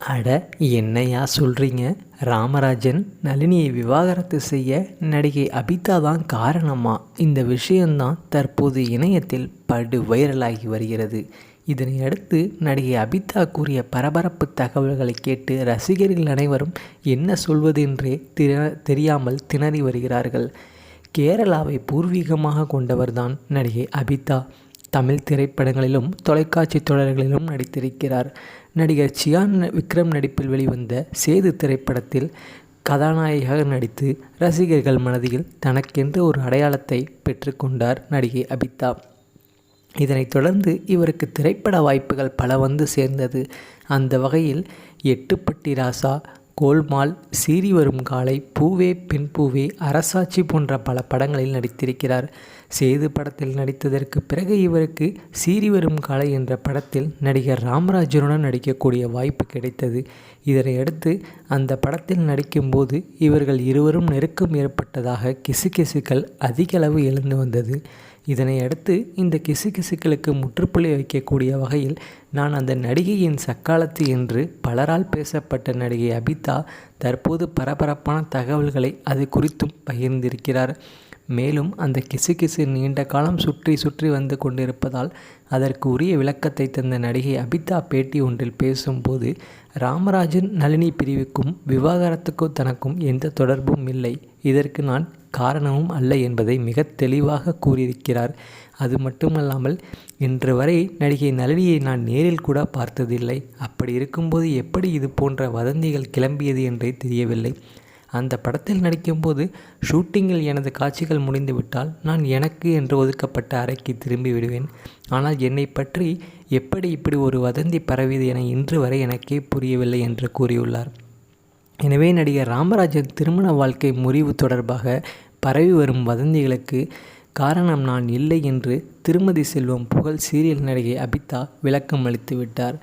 அட என்னையா சொல்கிறீங்க ராமராஜன் நளினியை விவாகரத்து செய்ய நடிகை அபிதா தான் காரணமா? இந்த விஷயம்தான் தற்போது இணையத்தில் படு வைரலாகி வருகிறது. இதனையடுத்து நடிகை அபிதா கூறிய பரபரப்பு தகவல்களை கேட்டு ரசிகர்கள் அனைவரும் என்ன சொல்வது என்றே தெரியாமல் திணறி வருகிறார்கள். கேரளாவை பூர்வீகமாக கொண்டவர்தான் நடிகை அபிதா. தமிழ் திரைப்படங்களிலும் தொலைக்காட்சி தொடர்களிலும் நடித்திருக்கிறார். நடிகர் சியான் விக்ரம் நடிப்பில் வெளிவந்த சேது திரைப்படத்தில் கதாநாயகியாக நடித்து ரசிகர்கள் மனதில் தனக்கென்று ஒரு அடையாளத்தை பெற்றுக்கொண்டார் நடிகை அபிதா. இதனைத் தொடர்ந்து இவருக்கு திரைப்பட வாய்ப்புகள் பல வந்து சேர்ந்தது. அந்த வகையில் எட்டுப்பட்டி ராசா கோல்மால் சீறி வரும் காலை பூவே பெண் பூவே அரசாட்சி போன்ற பல படங்களில் நடித்திருக்கிறார். சேது படத்தில் நடித்ததற்கு பிறகு இவருக்கு சீறி வரும் காலை என்ற படத்தில் நடிகர் ராமராஜனுடன் நடிக்கக்கூடிய வாய்ப்பு கிடைத்தது. இதனையடுத்து அந்த படத்தில் நடிக்கும்போது இவர்கள் இருவரும் நெருக்கம் ஏற்பட்டதாக கிசுகிசுக்கள் அதிகளவு எழுந்து வந்தது. இதனை அடுத்து இந்த கிசுகிசுக்களுக்கு முற்றுப்புள்ளி வைக்கக்கூடிய வகையில் நான் அந்த நடிகையின் சக்காலத்து என்று பலரால் பேசப்பட்ட நடிகை அபிதா தற்போது பரபரப்பான தகவல்களை அது குறித்தும் பகிர்ந்திருக்கிறார். மேலும் அந்த கிசுகிசு நீண்ட காலம் சுற்றி சுற்றி வந்து கொண்டிருப்பதால் அதற்கு உரிய விளக்கத்தை தந்த நடிகை அபிதா பேட்டி ஒன்றில் பேசும்போது ராமராஜன் நளினி பிரிவுக்கும் விவாகரத்துக்கும் தனக்கும் எந்த தொடர்பும் இல்லை. இதற்கு நான் காரணமும் அல்ல என்பதை மிக தெளிவாக கூறியிருக்கிறார். அது மட்டுமல்லாமல் இன்று வரை நடிகை நளினியை நான் நேரில் கூட பார்த்ததில்லை. அப்படி இருக்கும்போது எப்படி இது போன்ற வதந்திகள் கிளம்பியது என்றே தெரியவில்லை. அந்த படத்தில் நடிக்கும்போது ஷூட்டிங்கில் எனது காட்சிகள் முடிந்துவிட்டால் நான் எனக்கு என்று ஒதுக்கப்பட்ட அறைக்கு திரும்பி விடுவேன். ஆனால் என்னை பற்றி எப்படி இப்படி ஒரு வதந்தி பரவியது என இன்று வரை எனக்கே புரியவில்லை என்று கூறியுள்ளார். எனவே நடிகர் ராமராஜன் திருமண வாழ்க்கை முறிவு தொடர்பாக பரவி வரும் வதந்திகளுக்கு காரணம் நான் இல்லை என்று திருமதி செல்வம் புகழ் சீரியல் நடிகை அபிதா விளக்கம் அளித்து விட்டார்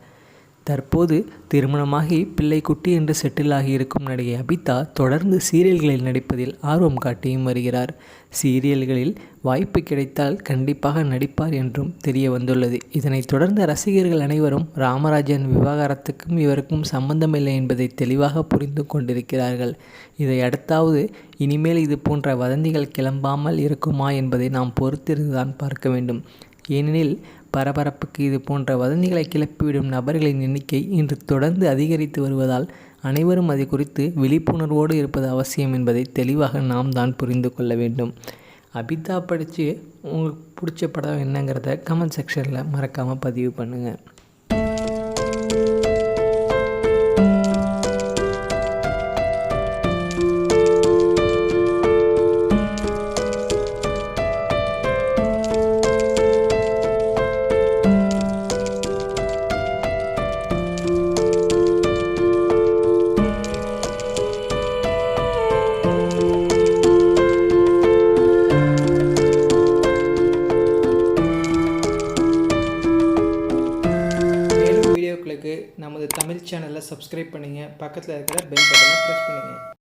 தற்போது திருமணமாகி பிள்ளை குட்டி என்று செட்டிலாகி இருக்கும் நடிகை அபிதா தொடர்ந்து சீரியல்களில் நடிப்பதில் ஆர்வம் காட்டியும் வருகிறார். சீரியல்களில் வாய்ப்பு கிடைத்தால் கண்டிப்பாக நடிப்பார் என்றும் தெரிய வந்துள்ளது. இதனைத் தொடர்ந்த ரசிகர்கள் அனைவரும் ராமராஜன் விவகாரத்துக்கும் இவருக்கும் சம்பந்தமில்லை என்பதை தெளிவாக புரிந்து கொண்டிருக்கிறார்கள். இதை அடுத்தாவது இனிமேல் இது போன்ற வதந்திகள் கிளம்பாமல் இருக்குமா என்பதை நாம் பொறுத்திருந்துதான் பார்க்க வேண்டும். ஏனெனில் பரபரப்புக்கு இது போன்ற வதந்திகளை கிளப்பிவிடும் நபர்களின் எண்ணிக்கை இன்று தொடர்ந்து அதிகரித்து வருவதால் அனைவரும் அது குறித்து விழிப்புணர்வோடு இருப்பது அவசியம் என்பதை தெளிவாக நாம் தான் புரிந்து கொள்ள வேண்டும். அபிதா படித்து உங்களுக்கு பிடிச்ச படம் என்னங்கிறத கமெண்ட் செக்ஷனில் மறக்காமல் பதிவு பண்ணுங்கள் வீடியோக்களுக்கு நமது தமிழ் சேனலை சப்ஸ்கிரைப் பண்ணுங்கள் பக்கத்தில் இருக்கிற பெல் பட்டனை ப்ரெஸ் பண்ணுங்கள்